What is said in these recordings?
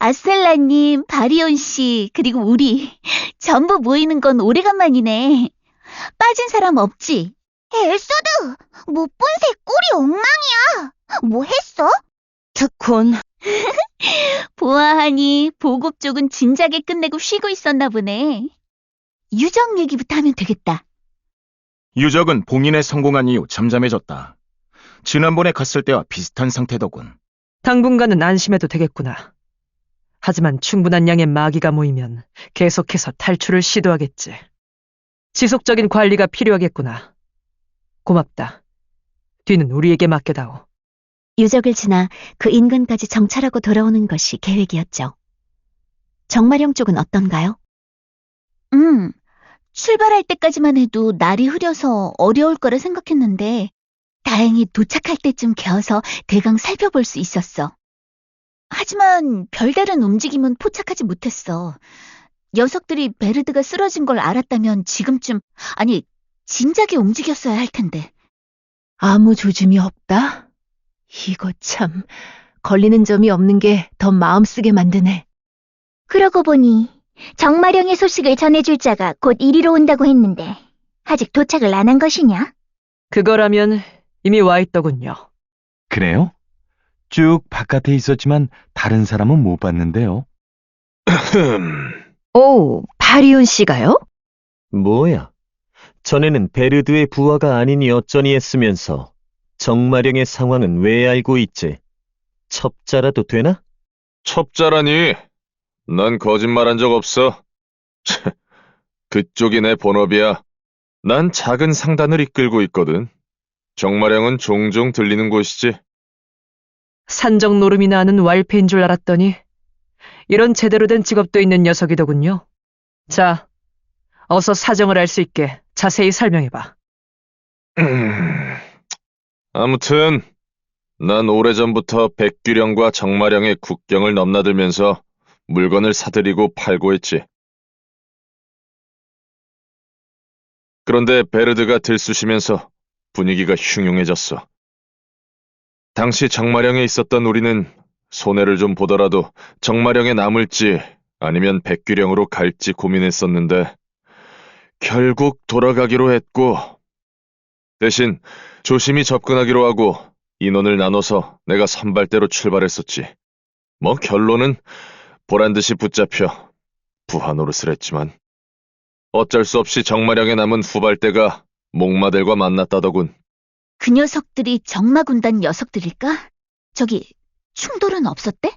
아셀라님, 바리온 씨, 그리고 우리 전부 모이는 건 오래간만이네. 빠진 사람 없지? 엘소드! 못 본 새 꼴이 엉망이야. 뭐 했어? 특훈, 보아하니 보급 쪽은 진작에 끝내고 쉬고 있었나 보네. 유정 얘기부터 하면 되겠다. 유적은 봉인에 성공한 이후 잠잠해졌다. 지난번에 갔을 때와 비슷한 상태더군. 당분간은 안심해도 되겠구나. 하지만 충분한 양의 마귀가 모이면 계속해서 탈출을 시도하겠지. 지속적인 관리가 필요하겠구나. 고맙다. 뒤는 우리에게 맡겨다오. 유적을 지나 그 인근까지 정찰하고 돌아오는 것이 계획이었죠. 정마령 쪽은 어떤가요? 음, 출발할 때까지만 해도 날이 흐려서 어려울 거라 생각했는데, 다행히 도착할 때쯤 겨서 대강 살펴볼 수 있었어. 하지만 별다른 움직임은 포착하지 못했어. 녀석들이 베르드가 쓰러진 걸 알았다면 지금쯤, 아니, 진작에 움직였어야 할 텐데. 아무 조짐이 없다? 이거 참, 걸리는 점이 없는 게 더 마음 쓰게 만드네. 그러고 보니 정마령의 소식을 전해줄 자가 곧 이리로 온다고 했는데 아직 도착을 안 한 것이냐? 그거라면 이미 와 있더군요. 그래요? 쭉 바깥에 있었지만 다른 사람은 못 봤는데요. 오, 바리온 씨가요? 뭐야? 전에는 베르드의 부하가 아니니 어쩌니 했으면서 정마령의 상황은 왜 알고 있지? 첩자라도 되나? 첩자라니? 난 거짓말한 적 없어. 차, 그쪽이 내 본업이야. 난 작은 상단을 이끌고 있거든. 정마령은 종종 들리는 곳이지. 산적 노름이나 하는 왈페인 줄 알았더니 이런 제대로 된 직업도 있는 녀석이더군요. 자, 어서 사정을 알 수 있게 자세히 설명해봐. 음, 아무튼 난 오래전부터 백규령과 정마령의 국경을 넘나들면서 물건을 사들이고 팔고 했지. 그런데 베르드가 들쑤시면서 분위기가 흉흉해졌어. 당시 정마령에 있었던 우리는 손해를 좀 보더라도 정마령에 남을지 아니면 백규령으로 갈지 고민했었는데 결국 돌아가기로 했고 대신 조심히 접근하기로 하고 인원을 나눠서 내가 선발대로 출발했었지. 뭐 결론은 보란 듯이 붙잡혀 부하 노릇을 했지만 어쩔 수 없이 정마령에 남은 후발대가 목마들과 만났다더군. 그 녀석들이 정마군단 녀석들일까? 저기, 충돌은 없었대?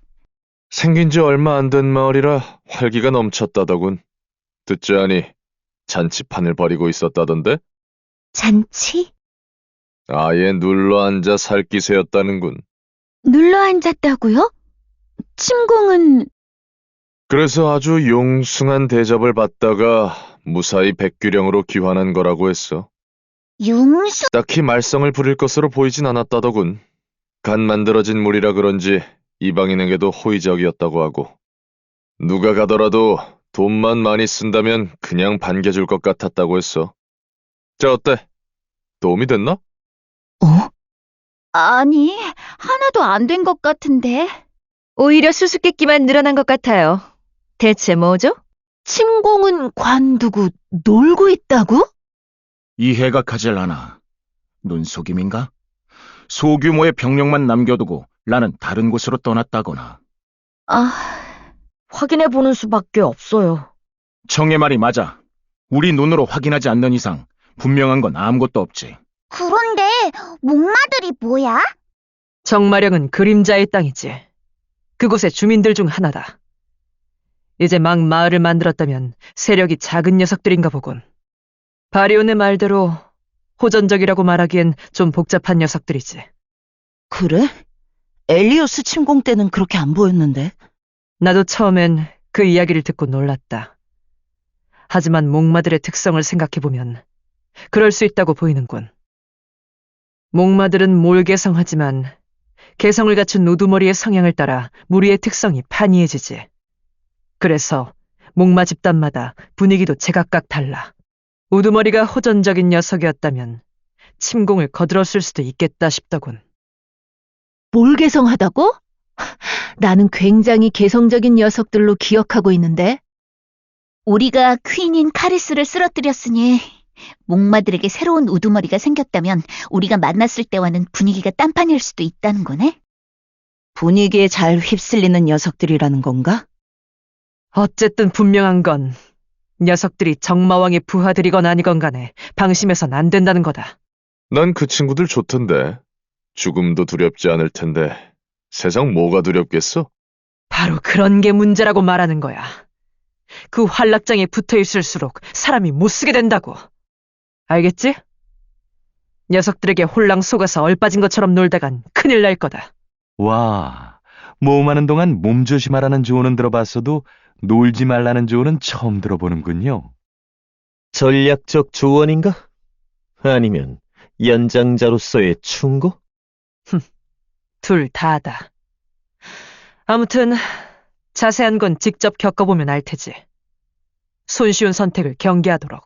생긴 지 얼마 안 된 마을이라 활기가 넘쳤다더군. 듣자 하니 잔치판을 벌이고 있었다던데? 잔치? 아예 눌러 앉아 살 기세였다는군. 눌러 앉았다고요? 침공은 그래서 아주 용숭한 대접을 받다가 무사히 백규령으로 귀환한 거라고 했어. 융수? 딱히 말썽을 부릴 것으로 보이진 않았다더군. 간 만들어진 물이라 그런지 이방인에게도 호의적이었다고 하고. 누가 가더라도 돈만 많이 쓴다면 그냥 반겨줄 것 같았다고 했어. 자, 어때? 도움이 됐나? 어? 아니, 하나도 안 된 것 같은데. 오히려 수수께끼만 늘어난 것 같아요. 대체 뭐죠? 침공은 관두고 놀고 있다고? 이해가 가질 않아. 눈속임인가? 소규모의 병력만 남겨두고 나는 다른 곳으로 떠났다거나. 아, 확인해 보는 수밖에 없어요. 청의 말이 맞아. 우리 눈으로 확인하지 않는 이상 분명한 건 아무것도 없지. 그런데 목마들이 뭐야? 정마령은 그림자의 땅이지. 그곳의 주민들 중 하나다. 이제 막 마을을 만들었다면 세력이 작은 녀석들인가 보군. 바리온의 말대로 호전적이라고 말하기엔 좀 복잡한 녀석들이지. 그래? 엘리오스 침공 때는 그렇게 안 보였는데. 나도 처음엔 그 이야기를 듣고 놀랐다. 하지만 목마들의 특성을 생각해보면 그럴 수 있다고 보이는군. 목마들은 몰개성하지만 개성을 갖춘 우두머리의 성향을 따라 무리의 특성이 판이해지지. 그래서 목마 집단마다 분위기도 제각각 달라. 우두머리가 호전적인 녀석이었다면 침공을 거들었을 수도 있겠다 싶더군. 몰개성하다고? 나는 굉장히 개성적인 녀석들로 기억하고 있는데. 우리가 퀸인 카리스를 쓰러뜨렸으니 목마들에게 새로운 우두머리가 생겼다면 우리가 만났을 때와는 분위기가 딴판일 수도 있다는 거네? 분위기에 잘 휩쓸리는 녀석들이라는 건가? 어쨌든 분명한 건 녀석들이 정마왕의 부하들이건 아니건 간에 방심해선 안 된다는 거다. 난 그 친구들 좋던데. 죽음도 두렵지 않을 텐데. 세상 뭐가 두렵겠어? 바로 그런 게 문제라고 말하는 거야. 그 활락장에 붙어 있을수록 사람이 못 쓰게 된다고. 알겠지? 녀석들에게 홀랑 속아서 얼빠진 것처럼 놀다간 큰일 날 거다. 와, 모험하는 동안 몸 조심하라는 조언은 들어봤어도 놀지 말라는 조언은 처음 들어보는군요. 전략적 조언인가? 아니면 연장자로서의 충고? 둘 다다. 아무튼 자세한 건 직접 겪어보면 알 테지. 손쉬운 선택을 경계하도록.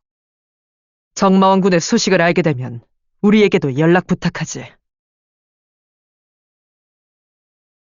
정마왕군의 소식을 알게 되면 우리에게도 연락 부탁하지.